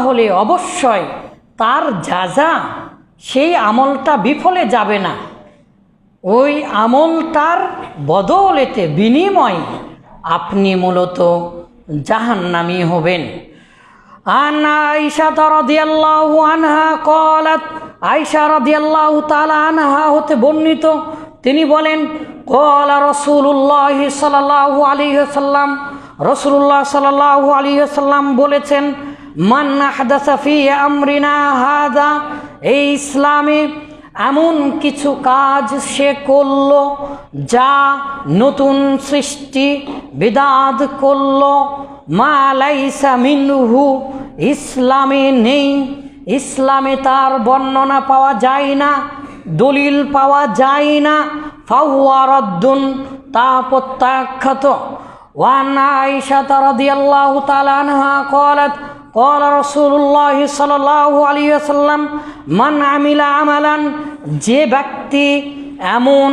তাহলে অবশ্যই তার যা যা, সেই আমলটা বিফলে যাবে না। ওই আমলটার বদলেতে বিনিময়ে আপনি মূলত জাহান্নামি হবেন। আন আইসা রাদিয়াল্লাহু আনহা কলাত আইসা রাদিয়াল্লাহু তালা আনহা হতে বর্ণিত। তিনি বলেন, কলা রসুল্লাহ সাল্লাল্লাহু আলাইহি সাল্লাম রসুল্লাহ সাল্লাল্লাহু আলাইহি সাল্লাম বলেছেন আমরিনা হাদা, এই ইসলামে এমন কিছু কাজ সে করল যা নতুন সৃষ্টি বিদাদ করল। মা লাইসা মিনহু, ইসলামে নেই। ইসলামে তার বর্ণনা পাওয়া যায় না, দলিল পাওয়া যায় না। ফাহুয়ারদ্দুন তা প্রত্যাখ্যাত। ওয়ান আইসা তারদিয়াল্লাহু তালানহা কলাত قال رسول الله صلى الله عليه وسلم من عمل عملا যে ব্যক্তি এমন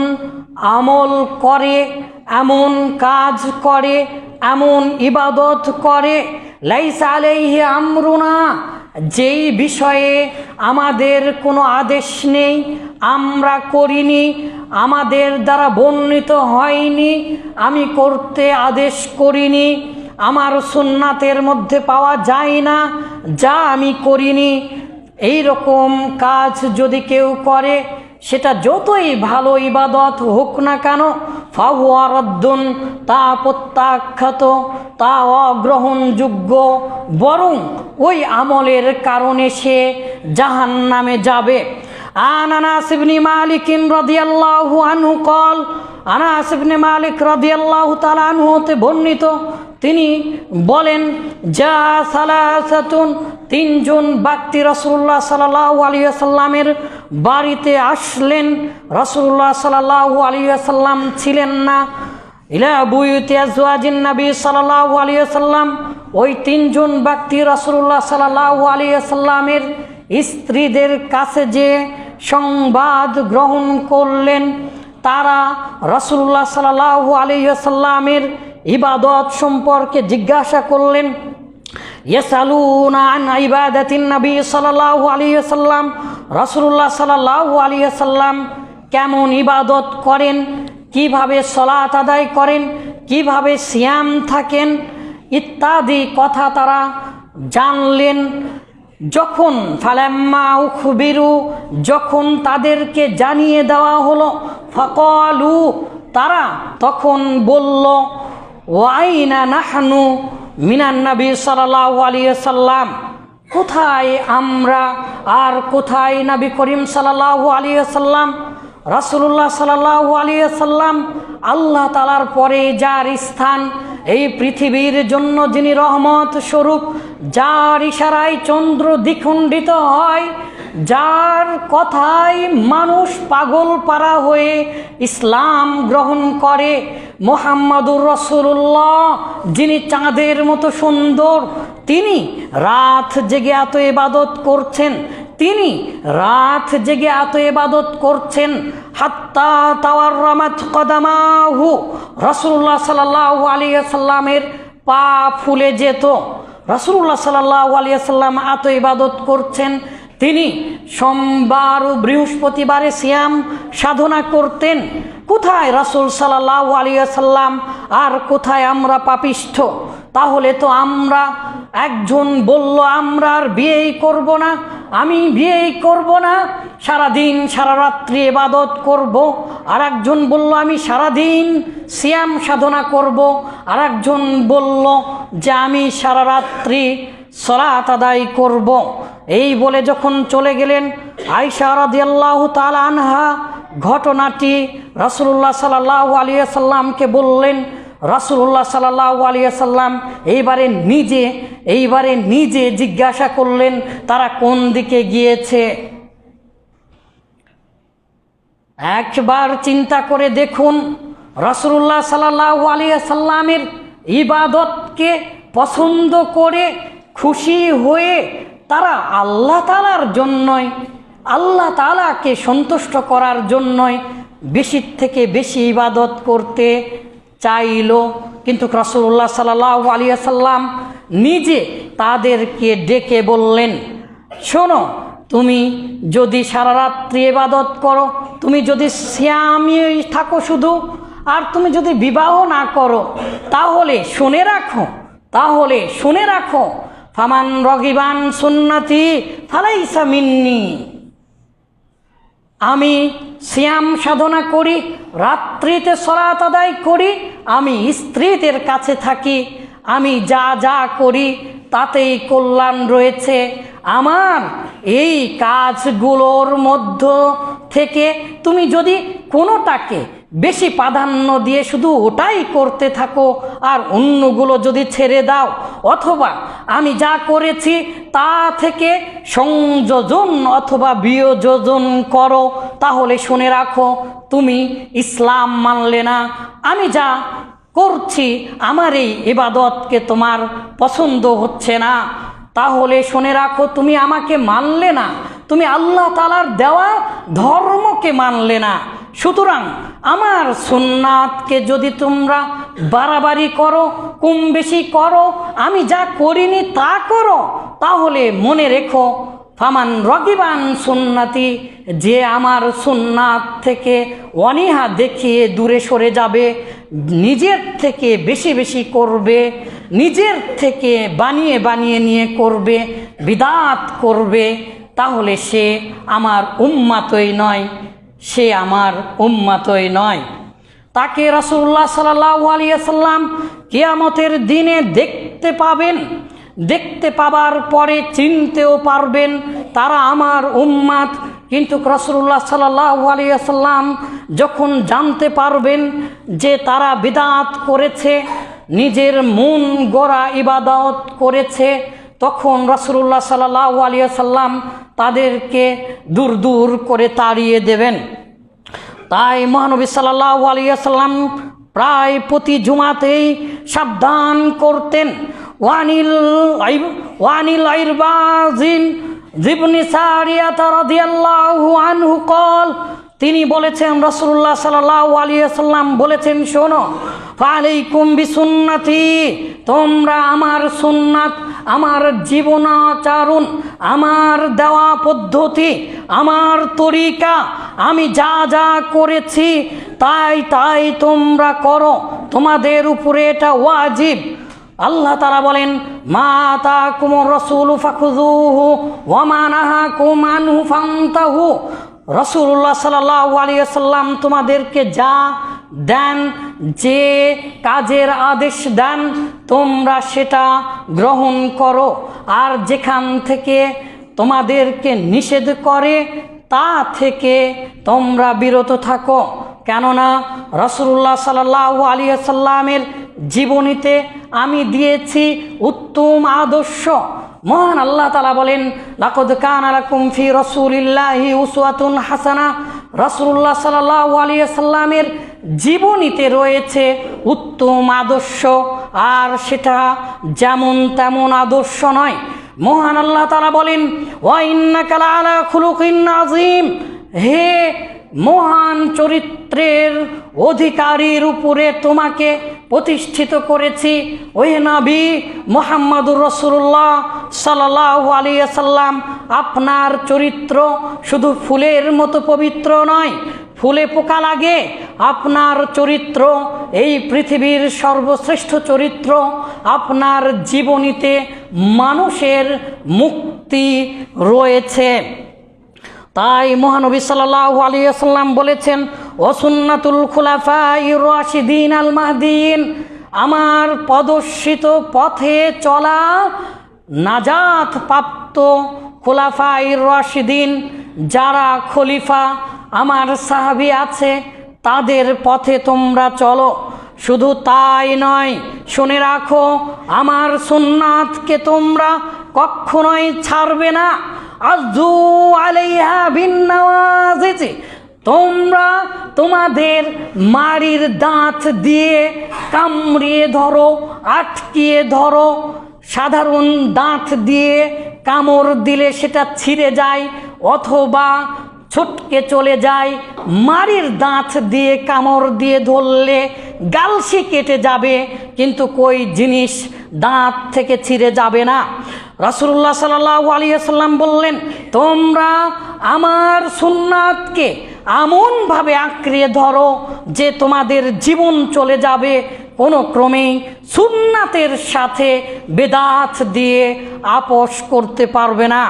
আমল করে এমন কাজ করে এমন ইবাদত করে লাইসা আলাইহি আমরুনা যেই বিষয়ে আমাদের কোনো আদেশ নেই আমরা করিনি আমাদের দ্বারা বর্ণিত হয়নি আমি করতে আদেশ করিনি আমার সুন্নাতের মধ্যে পাওয়া যায় না, যা আমি করিনি। এই রকম কাজ যদি কেউ করে, সেটা যতই ভালো ইবাদত হোক না কেন ফাহুয়ারদ্দুন তা প্রত্যাখ্যাত, তা অগ্রহণযোগ্য। বরং ওই আমলের কারণে সে জাহান নামে যাবে। عن انس بن مالك رضي الله عنه قال আনাস ইবনে মালিক রাদিয়াল্লাহু তাআলা আনহু হতে বর্ণিত তিনি বলেন যা সালাসাতুন তিনজন ব্যক্তি রাসূলুল্লাহ সাল্লাল্লাহু আলাইহি সাল্লামের বাড়িতে আসলেন রাসূলুল্লাহ সাল্লাল্লাহু আলাইহি সাল্লাম ছিলেন না ইলা বুয়ুতি আজওয়াজিন নবী সাল্লাল্লাহু আলাইহি সাল্লাম ওই তিনজন ব্যক্তি রাসূলুল্লাহ সাল্লাল্লাহু আলাইহি সাল্লামের স্ত্রীদের কাছে যে সংবাদ গ্রহণ করলেন। তারা রসুল্লাহ সাল্লাহু আলিয়াল্লামের ইবাদত সম্পর্কে জিজ্ঞাসা করলেন ইয়াসালুনা আন ইবাদাতিন নবী সাল্লাল্লাহু আলাইহি কেমন ইবাদত করেন? কীভাবে সলাত আদায় করেন? কীভাবে সিয়াম থাকেন? ইত্যাদি কথা তারা জানলেন। যখন ফালাম্মা উখবিরু, যখন তাদেরকে জানিয়ে দেওয়া হলো, ফকলু, তারা তখন বলল, ওয়াইনা নাহনু মিনান নবী সাল্লাল্লাহু আলাইহি সাল্লাম কোথায় আমরা আর কোথায় নবী করিম সাল্লাল্লাহু আলাইহি সাল্লাম রাসূলুল্লাহ সাল্লাল্লাহু আলাইহি সাল্লাম আল্লাহ তালার পরে যার স্থান এই পৃথিবীর জন্য যিনি রহমত স্বরূপ, যার ইশারায় চন্দ্র দ্বিখণ্ডিত হয়, যার কথায় মানুষ পাগল পারা হয়ে ইসলাম গ্রহণ করে, মোহাম্মদুর রসুল্লাহ যিনি চাঁদের মতো সুন্দর, তিনি রাত জেগে এত ইবাদত করছেন তিনি রাত জেগে এত এবাদত করছেন, হাত্তা তাওয়ার রামাত কদামাহু রসুল্লাহ সাল্লাহ আলিয়া সাল্লামের পা ফুলে যেত। রসুল্লাহ সাল্লাহ আলিয়া সাল্লাম এত ইবাদত করছেন, তিনি সোমবার ও বৃহস্পতিবারে সিয়াম সাধনা করতেন। কোথায় রাসুল সাল্লাহ আলিয়া সাল্লাম আর কোথায় আমরা পাপিষ্ঠ? তাহলে তো আমরা একজন বলল, আমরা আর বিয়েই করব না, আমি বিয়েই করব না, সারাদিন, সারা রাত্রি এবাদত করব। আর একজন বলল, আমি সারাদিন সিয়াম সাধনা করব। আর একজন বলল যে, আমি সারা রাত্রি সলাত আদায় করব। এই বলে যখন চলে গেলেন আয়সা রাদিয়াল্লাহু তাআলা আনহা ঘটনাটি রাসূলুল্লাহ সাল্লাল্লাহু আলাইহি সাল্লামকে বললেন রাসূলুল্লাহ সাল্লাহ আলাইহি সাল্লাম এইবারে নিজে এইবারে নিজে জিজ্ঞাসা করলেন, তারা কোন দিকে গিয়েছে? একবার চিন্তা করে দেখুন রসুল্লাহ সাল্লাহ আলিয়া সাল্লামের ইবাদতকে পছন্দ করে খুশি হয়ে তারা আল্লাহ তালার জন্যই, আল্লাহ তালাকে সন্তুষ্ট করার জন্যই বেশির থেকে বেশি ইবাদত করতে চাইল। কিন্তু রসুল্লাহ সাল্লাহ আলিয়া সাল্লাম নিজে তাদেরকে ডেকে বললেন, শোনো, তুমি যদি সারা রাত্রি এবাদত করো, তুমি যদি শ্যামি থাকো শুধু, আর তুমি যদি বিবাহ না করো, তাহলে শুনে রাখো, তাহলে শুনে রাখো, ফামান রগিবান সুন্নতি ফালাইসা মিন্নি। আমি শ্যাম সাধনা করি, রাত্রিতে সরাত আদায় করি, আমি স্ত্রীদের কাছে থাকি, আমি যা যা করি, তাতেই কল্যাণ রয়েছে। আমার এই কাজগুলোর মধ্য থেকে তুমি যদি কোনোটাকে বেশি প্রাধান্য দিয়ে শুধু ওটাই করতে থাকো, আর অন্যগুলো যদি ছেড়ে দাও, অথবা আমি যা করেছি তা থেকে সংযোজন অথবা বিয়োজন করো, তাহলে শুনে রাখো, তুমি ইসলাম মানলে না। আমি যা করছি, আমার এই ইবাদতকে তোমার পছন্দ হচ্ছে না। তাহলে শুনে রাখো, তুমি আমাকে মানলে না। তুমি আল্লাহ তালার দেওয়া ধর্মকে মানলে না। সুতরাং আমার সুন্নাতকে যদি তোমরা বাড়াবাড়ি করো, কম বেশি করো, আমি যা করিনি তা করো, তাহলে মনে রেখো, ফামান রকিবান সুন্নাতি, যে আমার সুন্নাত থেকে অনীহা দেখিয়ে দূরে সরে যাবে, নিজের থেকে বেশি বেশি করবে, নিজের থেকে বানিয়ে বানিয়ে নিয়ে করবে, বিদাত করবে, তাহলে সে আমার উম্মাতই নয়। সে আমার উম্মাতই নয়। তাকে রাসুল্লাহ সাল্লাহ আলিয়াল্লাম কিয়ামতের দিনে দেখতে পাবেন। দেখতে পাবার পরে চিনতেও পারবেন, তারা আমার উম্মাত। কিন্তু রসুল্লাহ সাল্লাহ আলিয়াল্লাম যখন জানতে পারবেন যে তারা বিদাত করেছে, নিজের মন গড়া ইবাদত করেছে তখন রসুল্লাহ সাল্লাহ আলিয়াল্লাম তাদেরকে দূর দূর করে তাড়িয়ে দেবেন। তাই মহানবী সাল্লাহ আলিয়াল্লাম প্রায় প্রতি জুমাতেই সাবধান করতেন। ওয়ানিল ওয়ানিল আইরবাজিন তিনি বলেছেন রসুল্লাহ সাল্লাহ আলিয়াল্লাম বলেছেন, শোনো ফালাইকুম বিসুন্নতি। তোমরা আমার সুন্নাত, আমার জীবনাচারণ, আমার দেওয়া পদ্ধতি, আমার তরিকা, আমি যা যা করেছি, তাই তাই তোমরা করো। তোমাদের উপরে এটা ওয়াজিব। আল্লাহ তারা বলেন, মা তা কুমর রসুল ফাখুজুহু ওয়ামানাহা কুমানহু ফান্তাহু। রসুল্লাহ সাল্লাহ আলিয়াল্লাম তোমাদেরকে যা দেন যে কাজের আদেশ দেন, তোমরা সেটা গ্রহণ করো। আর যেখান থেকে তোমাদেরকে নিষেধ করে, তা থেকে তোমরা বিরত থাকো। কেননা রসুল্লাহ সাল্লাহ আলিয়াল্লামের জীবনীতে আমি দিয়েছি উত্তম আদর্শ। মহান আল্লাহ তালা বলেন, লাকদ কান আলাকুম রসুলিল্লাহি উসওয়াতুন হাসানা। রসুল্লাহ সাল্লাহ আলিয়াল্লামের জীবনীতে রয়েছে উত্তম আদর্শ, আর সেটা যেমন তেমন আদর্শ নয়। মহান আল্লাহ তালা বলেন ওয়াইন্নাকালা আলা আজিম হে মহান চরিত্রের অধিকারীর উপরে তোমাকে প্রতিষ্ঠিত করেছি। ওই নবী মোহাম্মদুর রসুল্লাহ সাল্লাহ আলিয়াল্লাম আপনার চরিত্র শুধু ফুলের মতো পবিত্র নয়, ফুলে পোকা লাগে আপনার চরিত্র, এই পৃথিবীর সর্বশ্রেষ্ঠ চরিত্র, আপনার জীবনীতে মানুষের মুক্তি রয়েছে। তাই মহানবী সাল্লাহ আলিয়াল্লাম বলেছেন, ওসুন্নাতুল খুলাফা রাশিদিন আল মাহদিন, আমার প্রদর্শিত পথে চলা নাজাত প্রাপ্ত খোলাফা রাশিদিন, যারা খলিফা আমার সাহাবি আছে তাদের পথে তোমরা চলো। শুধু তাই নয়, শুনে রাখো, আমার সুন্নাতকে তোমরা কখনোই ছাড়বে না। আজু আলাইহা বিন্নাওয়াজিজি, তোমরা তোমাদের মারির দাঁত দিয়ে কামড়িয়ে ধরো, আটকিয়ে ধরো। সাধারণ দাঁত দিয়ে কামড় দিলে সেটা ছিঁড়ে যায়, অথবা ছটকে চলে যায়, মারির দাঁত দিয়ে কামড় দিয়ে ধরলে গালসি কেটে যাবে, কিন্তু কই জিনিস দাঁত থেকে ছিঁড়ে যাবে না। রাসুল্লাহ সাল্লাহ বললেন, তোমরা আমার সুন্নাতকে এমনভাবে আঁকড়িয়ে ধরো যে তোমাদের জীবন চলে যাবে। কোনো ক্রমেই সুন্নাতের সাথে বেদাত দিয়ে আপোষ করতে পারবে না।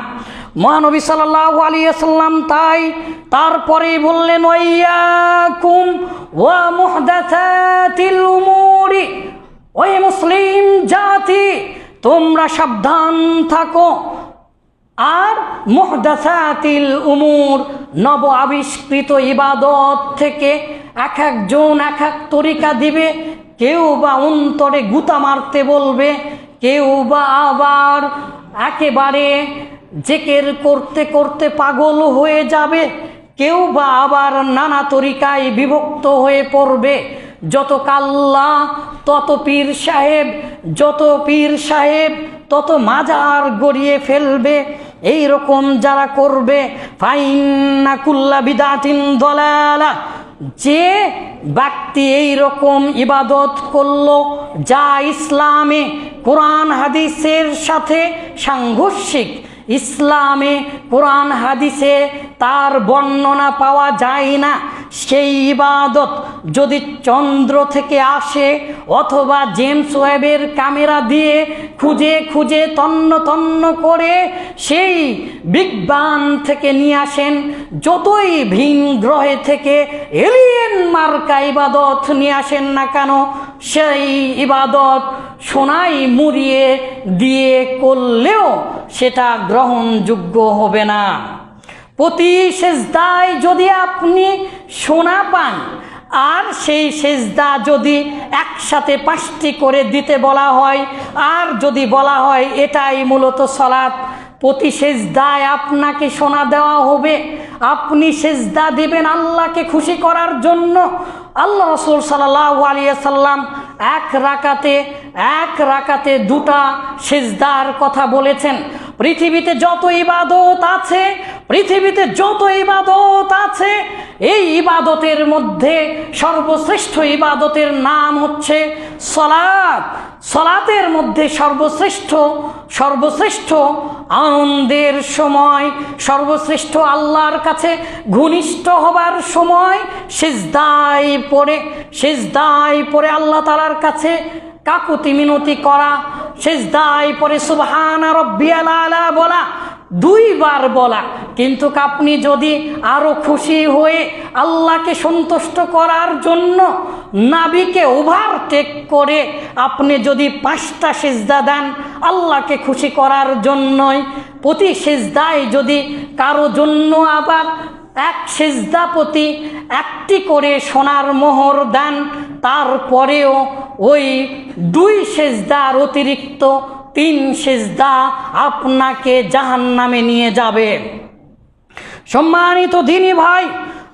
মহানবী সাল্লাহ আলিয়াল্লাম তাই তারপরে বললেন, ওয়াইয়াকুম ওয়া মুহদাসাতিল উমুরি। ওই মুসলিম জাতি, তোমরা সাবধান থাকো। আর মুহদাসাতিল উমুর, নব আবিষ্কৃত ইবাদত থেকে এক একজন এক এক তরিকা দিবে। কেউ বা অন্তরে গুতা মারতে বলবে, কেউ বা আবার একেবারে জেকের করতে করতে পাগল হয়ে যাবে। কেউ বা আবার নানা তরিকায় বিভক্ত হয়ে পড়বে। যত কাল্লা, তত পীর সাহেব, যত পীর সাহেব, তত মাজার গড়িয়ে ফেলবে। এই রকম যারা করবে, ফাইন্না কুল্লা বিদাতিন দলালা। যে ব্যক্তি এই রকম ইবাদত করল, যা ইসলামে, কোরআন, হাদিসের সাথে সাংঘর্ষিক ইসলামে কোরআন হাদিসে তার বর্ণনা পাওয়া যায় না। সেই ইবাদত যদি চন্দ্র থেকে আসে অথবা জেমস ওয়েবের ক্যামেরা দিয়ে খুঁজে খুঁজে তন্ন তন্ন করে সেই বিগ বান থেকে নিয়ে আসেন। যতই ভিন গ্রহে থেকে এলিয়েন মার্কা ইবাদত নিয়ে আসেন না কেন, সেই ইবাদত সোনাই মুড়িয়ে দিয়ে করলেও সেটা গ্রহণযোগ্য হবে না। প্রতি সেজদায় যদি আপনি সোনা পান, আর সেই সেজদা যদি একসাথে পাঁচটি করে দিতে বলা হয়, আর যদি বলা হয় এটাই মূলত সলাৎ প্রতি সেজদায় আপনাকে সোনা দেওয়া হবে। আপনি সেজদা দিবেন আল্লাহকে খুশি করার জন্য। আল্লাহ রসুল সাল্লাহ আলিয়া সাল্লাম এক রাকাতে এক রাকাতে দুটা সেজদার কথা বলেছেন। পৃথিবীতে যত ইবাদত আছে, পৃথিবীতে যত ইবাদত আছে, এই ইবাদতের মধ্যে সর্বশ্রেষ্ঠ ইবাদতের নাম হচ্ছে সলাৎ। সলাতের মধ্যে সর্বশ্রেষ্ঠ সর্বশ্রেষ্ঠ আনন্দের সময়, সর্বশ্রেষ্ঠ আল্লাহর কাছে ঘনিষ্ঠ হবার সময়, সেজদায় পড়ে সেজদায় পড়ে আল্লাহ তালার কাছে কাকুতি মিনতি করা, সেজদায় পরে সুবহান রব্বিয়াল আলা বলা, দুইবার বলা। কিন্তু আপনি যদি আরও খুশি হয়ে আল্লাহকে সন্তুষ্ট করার জন্য নাবিকে ওভারটেক করে আপনি যদি পাঁচটা সেজদা দেন আল্লাহকে খুশি করার জন্যই, প্রতি সেজদায় যদি কারও জন্য আবার এক সেজদাপতি একটি করে সোনার মোহর দেন, তারপরেও ওই দুই সেজদার অতিরিক্ত তিন সেজদা আপনাকে জাহান নামে নিয়ে যাবে। সম্মানিত দিনী ভাই